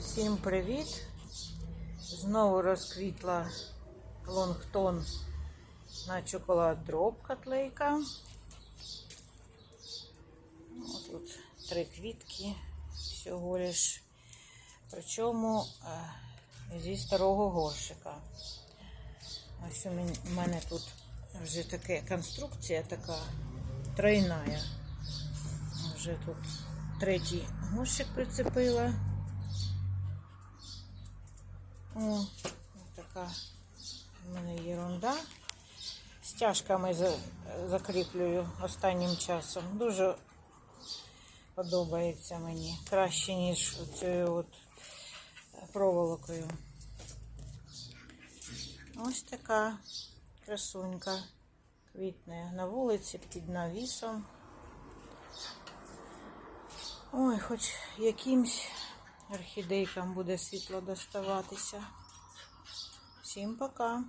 Всім привіт! Знову розквітла лонгтон на чоколад дроб котлейка. О, Тут три квітки всього лиш. Причому е, зі старого горшика. Ось у мене тут вже така конструкція така тройна. Вже тут третій горщик прицепила. О, така в мене єрунда. Стяжками закріплюю останнім часом. Дуже подобається мені. Краще, ніж цією от проволокою. Ось така красунька квітне на вулиці під навісом. Ой, хоч якимсь орхідейкам буде світло доставатися. Всім пока.